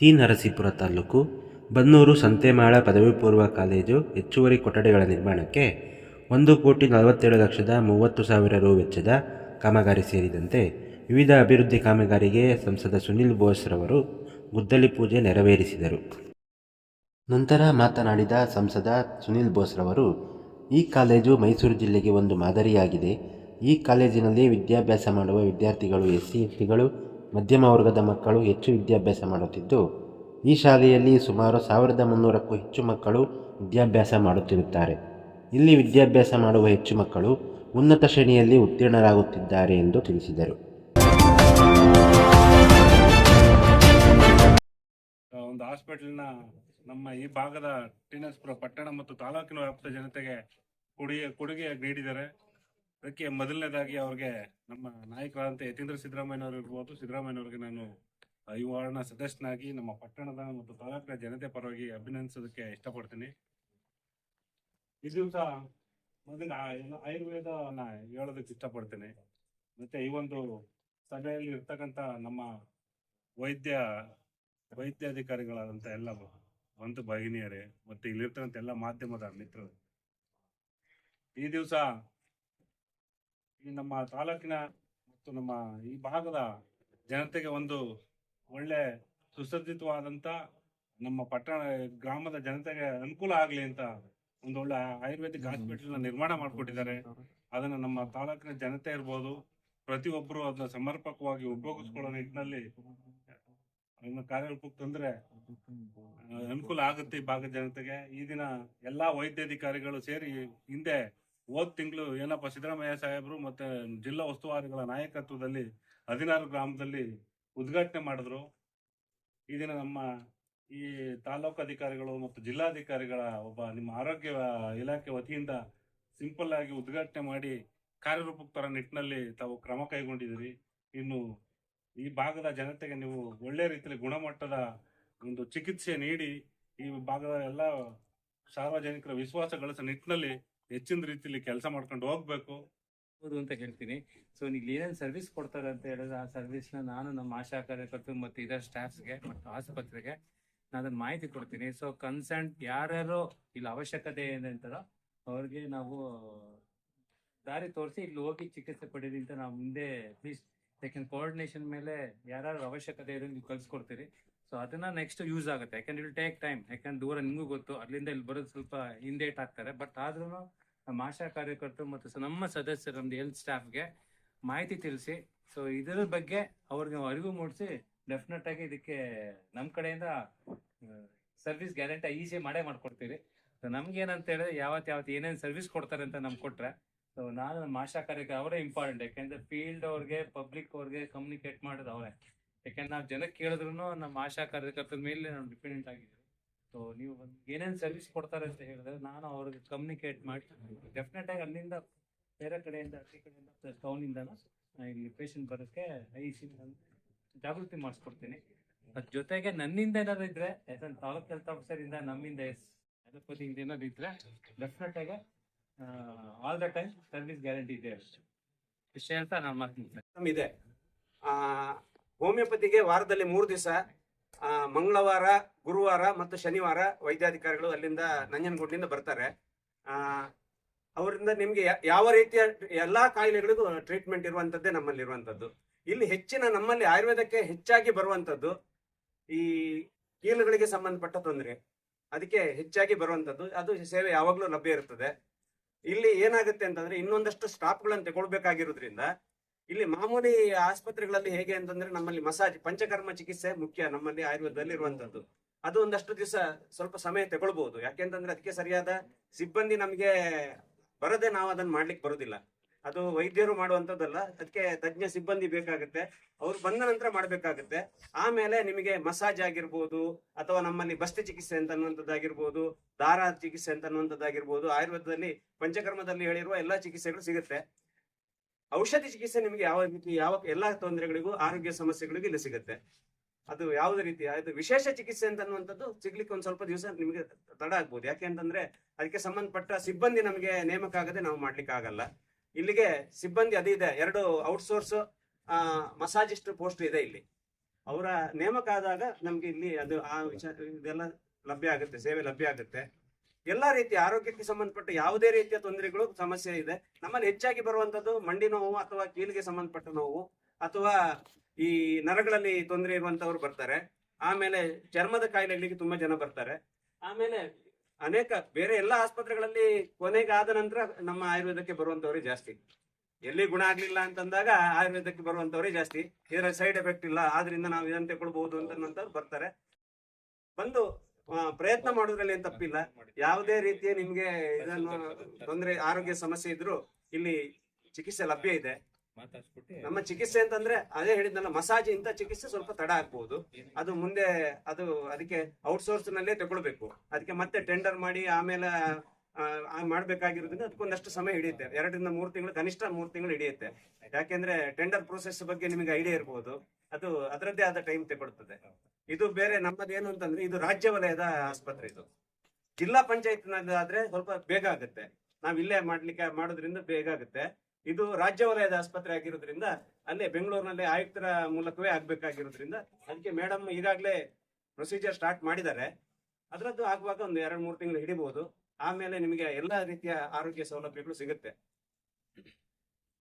T Narasipura taluk, Bannur ಸಂತೆಮಾಳ ಪದವಿ ಪೂರ್ವ college, ಹೆಚ್ಚುವರಿ ಕೊಠಡಿಗಳ ನಿರ್ಮಾಣಕ್ಕೆ ಒಂದು ಕೋಟಿ ನಲವತ್ತೇಳು ಲಕ್ಷದ ಮೂವತ್ತು ಸಾವಿರ ರು ವೆಚ್ಚದ ಕಾಮಗಾರಿ ಸೇರಿದಂತೆ ವಿವಿಧ ಅಭಿವೃದ್ಧಿ ಕಾಮಗಾರಿಗೆ ಸಂಸದ ಸುನಿಲ್ ಬೋಸ್ರವರು ಗುದ್ದಲಿ ಪೂಜೆ ನೆರವೇರಿಸಿದರು. ನಂತರ ಮಾತನಾಡಿದ ಸಂಸದ ಸುನಿಲ್ ಬೋಸ್ರವರು ಈ ಕಾಲೇಜು ಮೈಸೂರು ಜಿಲ್ಲೆಗೆ ಒಂದು ಮಾದರಿಯಾಗಿದೆ. ಈ ಕಾಲೇಜಿನಲ್ಲಿ ವಿದ್ಯಾಭ್ಯಾಸ ಮಾಡುವ ವಿದ್ಯಾರ್ಥಿಗಳು, ಎಸ್ ಸಿ ಟಿಗಳು ಮಧ್ಯಮ ವರ್ಗದ ಮಕ್ಕಳು ಹೆಚ್ಚು ವಿದ್ಯಾಭ್ಯಾಸ ಮಾಡುತ್ತಿದ್ದು, ಈ ಶಾಲೆಯಲ್ಲಿ ಸುಮಾರು ಸಾವಿರದ ಮುನ್ನೂರಕ್ಕೂ ಹೆಚ್ಚು ಮಕ್ಕಳು ವಿದ್ಯಾಭ್ಯಾಸ ಮಾಡುತ್ತಿರುತ್ತಾರೆ. ಇಲ್ಲಿ ವಿದ್ಯಾಭ್ಯಾಸ ಮಾಡುವ ಹೆಚ್ಚು ಮಕ್ಕಳು ಉನ್ನತ ಶ್ರೇಣಿಯಲ್ಲಿ ಉತ್ತೀರ್ಣರಾಗುತ್ತಿದ್ದಾರೆ ಎಂದು ತಿಳಿಸಿದರು. ಒಂದು ಹಾಸ್ಪಿಟಲ್ನ ನಮ್ಮ ಈ ಭಾಗದ ಟಿನಸ್ಪುರ ಪಟ್ಟಣ ಮತ್ತು ತಾಲೂಕಿನ ವ್ಯಾಪ್ತ ಜನತೆಗೆ ಕೊಡುಗೆ ಕೊಡುಗೆ ನೀಡಿದ್ದಾರೆ. ಅದಕ್ಕೆ ಮೊದಲನೇದಾಗಿ ಅವ್ರಿಗೆ ನಮ್ಮ ನಾಯಕರಾದಂತ ಯತೀಂದ್ರ ಸಿದ್ದರಾಮಯ್ಯನವರು ಇರ್ಬೋದು. ಸಿದ್ದರಾಮಯ್ಯನವರಿಗೆ ನಾನು ಯುವನ ಸದಸ್ಯನಾಗಿ ನಮ್ಮ ಪಟ್ಟಣದ ಮತ್ತು ತಾಲೂಕಿನ ಜನತೆ ಪರವಾಗಿ ಅಭಿನಂದಿಸೋದಕ್ಕೆ ಇಷ್ಟಪಡ್ತೀನಿ. ಈ ದಿವಸ ಮೊದಲ ಆಯುರ್ವೇದ ಹೇಳೋದಕ್ಕೆ ಇಷ್ಟಪಡ್ತೀನಿ. ಮತ್ತೆ ಈ ಒಂದು ಸಭೆಯಲ್ಲಿ ಇರ್ತಕ್ಕಂಥ ನಮ್ಮ ವೈದ್ಯ, ವೈದ್ಯಾಧಿಕಾರಿಗಳಾದಂಥ ಎಲ್ಲ ಬಂಧು ಭಗಿನಿಯರೇ, ಮತ್ತೆ ಇಲ್ಲಿರ್ತಕ್ಕಂಥ ಎಲ್ಲ ಮಾಧ್ಯಮದ ಮಿತ್ರರು, ಈ ದಿವಸ ನಮ್ಮ ತಾಲೂಕಿನ ಮತ್ತು ನಮ್ಮ ಈ ಭಾಗದ ಜನತೆಗೆ ಒಂದು ಒಳ್ಳೆ ಸುಸಜ್ಜಿತವಾದಂತ ನಮ್ಮ ಪಟ್ಟಣ ಗ್ರಾಮದ ಜನತೆಗೆ ಅನುಕೂಲ ಆಗ್ಲಿ ಅಂತ ಒಂದು ಒಳ್ಳೆ ಆಯುರ್ವೇದಿಕ್ ಹಾಸ್ಪಿಟಲ್ ನಿರ್ಮಾಣ ಮಾಡಿಕೊಟ್ಟಿದ್ದಾರೆ. ಅದನ್ನ ನಮ್ಮ ತಾಲೂಕಿನ ಜನತೆ ಇರ್ಬೋದು ಪ್ರತಿಯೊಬ್ಬರು ಅದನ್ನ ಸಮರ್ಪಕವಾಗಿ ಉಪಯೋಗಿಸ್ಕೊಳ್ಳೋ ನಿಟ್ಟಿನಲ್ಲಿ ಅದನ್ನ ಕಾರ್ಯರೂಪಕ್ಕೆ ತಂದ್ರೆ ಅನುಕೂಲ ಆಗುತ್ತೆ ಈ ಭಾಗದ ಜನತೆಗೆ. ಈ ದಿನ ಎಲ್ಲಾ ವೈದ್ಯಾಧಿಕಾರಿಗಳು ಸೇರಿ ಹಿಂದೆ ಹೋದ್ ತಿಂಗಳು ಏನಪ್ಪ ಸಿದ್ದರಾಮಯ್ಯ ಸಾಹೇಬರು ಮತ್ತೆ ಜಿಲ್ಲಾ ಉಸ್ತುವಾರಿಗಳ ನಾಯಕತ್ವದಲ್ಲಿ ಹದಿನಾರು ಗ್ರಾಮದಲ್ಲಿ ಉದ್ಘಾಟನೆ ಮಾಡಿದ್ರು. ಈ ದಿನ ನಮ್ಮ ಈ ತಾಲೂಕು ಅಧಿಕಾರಿಗಳು ಮತ್ತು ಜಿಲ್ಲಾಧಿಕಾರಿಗಳ ಒಬ್ಬ ನಿಮ್ಮ ಆರೋಗ್ಯ ಇಲಾಖೆ ವತಿಯಿಂದ ಸಿಂಪಲ್ ಆಗಿ ಉದ್ಘಾಟನೆ ಮಾಡಿ ಕಾರ್ಯರೂಪಕ್ಕೆ ತರ ನಿಟ್ಟಿನಲ್ಲಿ ತಾವು ಕ್ರಮ ಕೈಗೊಂಡಿದ್ದೀರಿ. ಇನ್ನು ಈ ಭಾಗದ ಜನತೆಗೆ ನೀವು ಒಳ್ಳೆ ರೀತಿಯಲ್ಲಿ ಗುಣಮಟ್ಟದ ಒಂದು ಚಿಕಿತ್ಸೆ ನೀಡಿ ಈ ಭಾಗದ ಎಲ್ಲ ಸಾರ್ವಜನಿಕರ ವಿಶ್ವಾಸ ಗಳಿಸೋ ನಿಟ್ಟಿನಲ್ಲಿ ಹೆಚ್ಚಿನ ರೀತಿಯಲ್ಲಿ ಕೆಲಸ ಮಾಡ್ಕೊಂಡು ಹೋಗ್ಬೇಕು. ಹೌದು ಅಂತ ಹೇಳ್ತೀನಿ. ಸೊ ನೀವು ಏನೇನು ಸರ್ವಿಸ್ ಕೊಡ್ತಾರೆ ಅಂತ ಹೇಳಿದ್ರೆ ಆ ಸರ್ವಿಸ್ನ ನಾನು ನಮ್ಮ ಆಶಾ ಕಾರ್ಯಕರ್ತರು ಮತ್ತು ಇದರ ಸ್ಟಾಫ್ಸ್ಗೆ ಮತ್ತು ಆಸ್ಪತ್ರೆಗೆ ನಾನು ಅದನ್ನು ಮಾಹಿತಿ ಕೊಡ್ತೀನಿ. ಸೊ ಕನ್ಸರ್ನ್ ಯಾರ್ಯಾರು ಇಲ್ಲಿ ಅವಶ್ಯಕತೆ ಅಂತಾರೋ ಅವ್ರಿಗೆ ನಾವು ದಾರಿ ತೋರಿಸಿ ಇಲ್ಲಿ ಹೋಗಿ ಚಿಕಿತ್ಸೆ ಪಡೀರಿ ಅಂತ ನಾವು ಮುಂದೆ ಪ್ಲೀಸ್ ಯಾಕೆಂದ್ರೆ ಕೋಆರ್ಡಿನೇಷನ್ ಮೇಲೆ ಯಾರು ಅವಶ್ಯಕತೆ ಇದೆ ನೀವು ಕಲ್ಸ್ಕೊಡ್ತೀರಿ ಸೊ ಅದನ್ನ ನೆಕ್ಸ್ಟ್ ಯೂಸ್ ಆಗುತ್ತೆ. ಯಾಕಂದ್ರೆ ಇಲ್ ಟೇಕ್ ಟೈಮ್ ಯಾಕಂದ್ರೆ ದೂರ ನಿಮಗೂ ಗೊತ್ತು. ಅಲ್ಲಿಂದ ಇಲ್ಲಿ ಬರೋದು ಸ್ವಲ್ಪ ಹಿಂದೇಟ್ ಆಗ್ತಾರೆ. ಬಟ್ ಆದ್ರೂ ನಮ್ಮ ಆಶಾ ಕಾರ್ಯಕರ್ತರು ಮತ್ತು ನಮ್ಮ ಸದಸ್ಯರು, ನಮ್ದು ಹೆಲ್ತ್ ಸ್ಟಾಫ್ಗೆ ಮಾಹಿತಿ ತಿಳಿಸಿ ಸೊ ಇದರ ಬಗ್ಗೆ ಅವ್ರಿಗೆ ಅರಿವು ಮೂಡಿಸಿ ಡೆಫಿನೆಟ್ ಆಗಿ ಇದಕ್ಕೆ ನಮ್ಮ ಕಡೆಯಿಂದ ಸರ್ವಿಸ್ ಗ್ಯಾರಂಟಿ ಈಸಿ ಮಾಡೇ ಮಾಡ್ಕೊಡ್ತೀವಿ ಸೊ ನಮ್ಗೆ ಏನಂತ ಹೇಳಿದ್ರೆ ಯಾವತ್ತು ಯಾವತ್ತು ಏನೇನು ಸರ್ವಿಸ್ ಕೊಡ್ತಾರೆ ಅಂತ ನಮ್ಗೆ ಕೊಟ್ರೆ ಸೊ ನಾನು ನಮ್ಮ ಕಾರ್ಯಕ್ರಮ ಅವರೇ ಇಂಪಾರ್ಟೆಂಟ್ ಯಾಕೆಂದ್ರೆ ಫೀಲ್ಡ್ ಅವ್ರಿಗೆ ಪಬ್ಲಿಕ್ ಅವ್ರಿಗೆ ಕಮ್ಯುನಿಕೇಟ್ ಮಾಡೋದು ಅವರೇ. ಯಾಕೆಂದ್ರೆ ನಾವು ಜನಕ್ಕೆ ಕೇಳಿದ್ರು ನಮ್ಮ ಆಶಾ ಕಾರ್ಯಕರ್ತರ ಮೇಲೆ ನಾವು ಡಿಪೆಂಡೆಂಟ್ ಆಗಿದ್ದೀವಿ. ಸೊ ನೀವು ಏನೇನು ಸರ್ವಿಸ್ ಕೊಡ್ತಾರೆ ಅಂತ ಹೇಳಿದ್ರೆ ನಾನು ಅವ್ರಿಗೆ ಕಮ್ಯುನಿಕೇಟ್ ಮಾಡಿ ಡೆಫಿನೆಟ್ ಆಗಿ ಅಲ್ಲಿಂದ ಬೇರೆ ಕಡೆಯಿಂದ ಈ ಕಡೆಯಿಂದ ಟೌನಿಂದನೂ ಇಲ್ಲಿ ಪೇಷಂಟ್ ಬರೋಕ್ಕೆ ಐ ಸಿ ಜಾಗೃತಿ ಮಾಡಿಸ್ಕೊಡ್ತೀನಿ. ಅದ್ರ ಜೊತೆಗೆ ನನ್ನಿಂದ ಏನಾದ್ರು ಇದ್ರೆ, ಯಾಕಂದ್ರೆ ತಾಲೂಕ್ ಹೆಲ್ತ್ ಆಫೀಸರ್ ಇಂದ ನಮ್ಮಿಂದ ಅಲೋಪತಿ ಏನಾದ್ರು ಇದ್ರೆ ಡೆಫಿನೆಟ್ ಆಗಿ all the time service guarantee ಇದೆ ಇಷ್ಟ ಅಂತ ನಾನು ಇದೆ. ಆ, ಹೋಮಿಯೋಪತಿಗೆ ವಾರದಲ್ಲಿ ಮೂರು ದಿವಸ ಮಂಗಳವಾರ ಗುರುವಾರ ಮತ್ತು ಶನಿವಾರ ವೈದ್ಯಾಧಿಕಾರಿಗಳು ಅಲ್ಲಿಂದ ನಂಜನಗೂಡಿನಿಂದ ಬರ್ತಾರೆ. ಆ, ಅವರಿಂದ ನಿಮ್ಗೆ ಯಾ- ಯಾವ ರೀತಿಯ ಎಲ್ಲಾ ಕಾಯಿಲೆಗಳಿಗೂ ಟ್ರೀಟ್ಮೆಂಟ್ ಇರುವಂತದ್ದೇ ನಮ್ಮಲ್ಲಿ ಇರುವಂತದ್ದು ಇಲ್ಲಿ ಹೆಚ್ಚಿನ ನಮ್ಮಲ್ಲಿ ಆಯುರ್ವೇದಕ್ಕೆ ಹೆಚ್ಚಾಗಿ ಬರುವಂತದ್ದು ಈ ಕೀಲುಗಳಿಗೆ ಸಂಬಂಧಪಟ್ಟ ತೊಂದರೆ. ಅದಕ್ಕೆ ಹೆಚ್ಚಾಗಿ ಬರುವಂತದ್ದು ಅದು ಸೇವೆ ಯಾವಾಗಲೂ ಲಭ್ಯ ಇರುತ್ತದೆ ಇಲ್ಲಿ ಏನಾಗುತ್ತೆ ಅಂತಂದ್ರೆ ಇನ್ನೊಂದಷ್ಟು ಸ್ಟಾಪ್ಗಳನ್ನು ತಗೊಳ್ಬೇಕಾಗಿರೋದ್ರಿಂದ ಇಲ್ಲಿ ಮಾಮೂಲಿ ಆಸ್ಪತ್ರೆಗಳಲ್ಲಿ ಹೇಗೆ ಅಂತಂದ್ರೆ ನಮ್ಮಲ್ಲಿ ಮಸಾಜ್, ಪಂಚಕರ್ಮ ಚಿಕಿತ್ಸೆ ಮುಖ್ಯ ನಮ್ಮಲ್ಲಿ ಆಯುರ್ವೇದದಲ್ಲಿ ಇರುವಂತದ್ದು ಅದು ಒಂದಷ್ಟು ದಿವಸ ಸ್ವಲ್ಪ ಸಮಯ ತಗೊಳ್ಬಹುದು ಯಾಕೆಂತಂದ್ರೆ ಅದಕ್ಕೆ ಸರಿಯಾದ ಸಿಬ್ಬಂದಿ ನಮಗೆ ಬರದೆ ನಾವು ಅದನ್ನ ಮಾಡ್ಲಿಕ್ಕೆ ಬರುದಿಲ್ಲ. ಅದು ವೈದ್ಯರು ಮಾಡುವಂತದ್ದಲ್ಲ ಅದಕ್ಕೆ ತಜ್ಞ ಸಿಬ್ಬಂದಿ ಬೇಕಾಗುತ್ತೆ. ಅವ್ರು ಬಂದ ನಂತರ ಮಾಡಬೇಕಾಗುತ್ತೆ. ಆಮೇಲೆ ನಿಮಗೆ ಮಸಾಜ್ ಆಗಿರ್ಬೋದು, ಅಥವಾ ನಮ್ಮಲ್ಲಿ ಬಸ್ತಿ ಚಿಕಿತ್ಸೆ ಅಂತ ಅನ್ನುವಂಥದ್ದಾಗಿರ್ಬೋದು, ದಾರ ಚಿಕಿತ್ಸೆ ಅಂತ ಅನ್ನುವಂಥದ್ದಾಗಿರ್ಬೋದು, ಆಯುರ್ವೇದದಲ್ಲಿ, ಪಂಚಕರ್ಮದಲ್ಲಿ ಹೇಳಿರುವ ಎಲ್ಲಾ ಚಿಕಿತ್ಸೆಗಳು ಸಿಗುತ್ತೆ. ಔಷಧಿ ಚಿಕಿತ್ಸೆ ನಿಮಗೆ ಯಾವ ರೀತಿ, ಯಾವ ಎಲ್ಲಾ ತೊಂದರೆಗಳಿಗೂ, ಆರೋಗ್ಯ ಸಮಸ್ಯೆಗಳಿಗೂ ಇಲ್ಲಿ ಸಿಗುತ್ತೆ. ಅದು ಯಾವುದೇ ರೀತಿ, ಅದು ವಿಶೇಷ ಚಿಕಿತ್ಸೆ ಅಂತ ಅನ್ನುವಂಥದ್ದು ಸಿಗ್ಲಿಕ್ಕೆ ಒಂದ್ ಸ್ವಲ್ಪ ದಿವಸ ನಿಮಗೆ ತಡ ಆಗ್ಬೋದು. ಯಾಕೆ ಅಂತಂದ್ರೆ, ಅದಕ್ಕೆ ಸಂಬಂಧಪಟ್ಟ ಸಿಬ್ಬಂದಿ ನಮಗೆ ನೇಮಕ ಆಗದೆ ನಾವು ಮಾಡ್ಲಿಕ್ಕೆ ಆಗಲ್ಲ. ಇಲ್ಲಿಗೆ ಸಿಬ್ಬಂದಿ ಅದೇ ಇದೆ, ಎರಡು ಔಟ್ಸೋರ್ಸ್ ಮಸಾಜಿಸ್ಟ್ ಪೋಸ್ಟ್ ಇದೆ ಇಲ್ಲಿ. ಅವರ ನೇಮಕ ಆದಾಗ ನಮ್ಗೆ ಇಲ್ಲಿ ಅದು ಆ ವಿಚಾರ ಇದೆಲ್ಲ ಲಭ್ಯ ಆಗುತ್ತೆ, ಸೇವೆ ಲಭ್ಯ ಆಗುತ್ತೆ. ಎಲ್ಲಾ ರೀತಿ ಆರೋಗ್ಯಕ್ಕೆ ಸಂಬಂಧಪಟ್ಟ ಯಾವುದೇ ರೀತಿಯ ತೊಂದರೆಗಳು ಸಮಸ್ಯೆ ಇದೆ. ನಮ್ಮಲ್ಲಿ ಹೆಚ್ಚಾಗಿ ಬರುವಂತದ್ದು ಮಂಡಿ ನೋವು ಅಥವಾ ಕೀಲಿಗೆ ಸಂಬಂಧಪಟ್ಟ ನೋವು ಅಥವಾ ಈ ನರಗಳಲ್ಲಿ ತೊಂದರೆ ಇರುವಂತವ್ರು ಬರ್ತಾರೆ. ಆಮೇಲೆ ಚರ್ಮದ ಕಾಯಿಲೆಗಳಿಗೆ ತುಂಬಾ ಜನ ಬರ್ತಾರೆ. ಆಮೇಲೆ ಅನೇಕ ಬೇರೆ ಎಲ್ಲ ಆಸ್ಪತ್ರೆಗಳಲ್ಲಿ ಕೊನೆಗೆ ಆದ ನಂತರ ನಮ್ಮ ಆಯುರ್ವೇದಕ್ಕೆ ಬರುವಂತವ್ರೆ ಜಾಸ್ತಿ. ಎಲ್ಲಿ ಗುಣ ಆಗ್ಲಿಲ್ಲ ಅಂತಂದಾಗ ಆಯುರ್ವೇದಕ್ಕೆ ಬರುವಂತವ್ರೆ ಜಾಸ್ತಿ. ಇದರ ಸೈಡ್ ಎಫೆಕ್ಟ್ ಇಲ್ಲ, ಆದ್ರಿಂದ ನಾವು ಇದನ್ನ ತಗೊಳ್ಬಹುದು ಅಂತ ಬರ್ತಾರೆ. ಬಂದು ಪ್ರಯತ್ನ ಮಾಡೋದ್ರಲ್ಲಿ ಏನ್ ತಪ್ಪಿಲ್ಲ. ಯಾವುದೇ ರೀತಿಯ ನಿಮ್ಗೆ ಇದನ್ನು ತೊಂದರೆ, ಆರೋಗ್ಯ ಸಮಸ್ಯೆ ಇದ್ರು ಇಲ್ಲಿ ಚಿಕಿತ್ಸೆ ಲಭ್ಯ ಇದೆ. ನಮ್ಮ ಚಿಕಿತ್ಸೆ ಅಂತಂದ್ರೆ ಅದೇ ಹೇಳಿದ್ನಲ್ಲ ಮಸಾಜ್ ಇಂತ ಚಿಕಿತ್ಸೆ ಸ್ವಲ್ಪ ತಡ ಆಗ್ಬಹುದು ಅದು ಮುಂದೆ ಅದು ಅದಕ್ಕೆ ಔಟ್ಸೋರ್ಸ್ ನಲ್ಲೇ ತಗೊಳ್ಬೇಕು. ಅದಕ್ಕೆ ಮತ್ತೆ ಟೆಂಡರ್ ಮಾಡಿ ಆಮೇಲೆ ಮಾಡ್ಬೇಕಾಗಿರೋದ್ರಿಂದ ಅದಕ್ಕೊಂದಷ್ಟು ಸಮಯ ಹಿಡಿಯುತ್ತೆ. ಎರಡರಿಂದ ಮೂರು ತಿಂಗಳು, ಕನಿಷ್ಠ ಮೂರು ತಿಂಗಳು ಹಿಡಿಯುತ್ತೆ. ಯಾಕೆಂದ್ರೆ ಟೆಂಡರ್ ಪ್ರೊಸೆಸ್ ಬಗ್ಗೆ ನಿಮಗೆ ಐಡಿಯಾ ಇರಬಹುದು ಅದು ಅದರದ್ದೇ ಆದ ಟೈಮ್ ತಗೊಳ್ತದೆ. ಇದು ಬೇರೆ ನಮ್ಮದೇನು ಅಂತಂದ್ರೆ ಇದು ರಾಜ್ಯ ವಲಯದ ಆಸ್ಪತ್ರೆ ಇದು. ಜಿಲ್ಲಾ ಪಂಚಾಯತ್ ಆದ್ರೆ ಸ್ವಲ್ಪ ಬೇಗ ಆಗುತ್ತೆ. ನಾವ್ ಇಲ್ಲೇ ಮಾಡ್ಲಿಕ್ಕೆ, ಮಾಡೋದ್ರಿಂದ ಬೇಗ ಆಗುತ್ತೆ. ಇದು ರಾಜ್ಯ ವಲಯದ ಆಸ್ಪತ್ರೆ ಆಗಿರೋದ್ರಿಂದ, ಅಲ್ಲೇ ಬೆಂಗಳೂರಿನಲ್ಲಿ ಆಯುಕ್ತರ ಮೂಲಕವೇ ಆಗ್ಬೇಕಾಗಿರೋದ್ರಿಂದ, ಅದಕ್ಕೆ ಮೇಡಮ್ ಈಗಾಗಲೇ ಪ್ರೊಸೀಜರ್ ಸ್ಟಾರ್ಟ್ ಮಾಡಿದ್ದಾರೆ. ಅದರದ್ದು ಆಗುವಾಗ ಒಂದು ಎರಡು, ಮೂರು ತಿಂಗಳು ಹಿಡಿಬಹುದು ಆಮೇಲೆ ನಿಮಗೆ ಎಲ್ಲಾ ರೀತಿಯ ಆರೋಗ್ಯ ಸೌಲಭ್ಯಗಳು ಸಿಗುತ್ತೆ.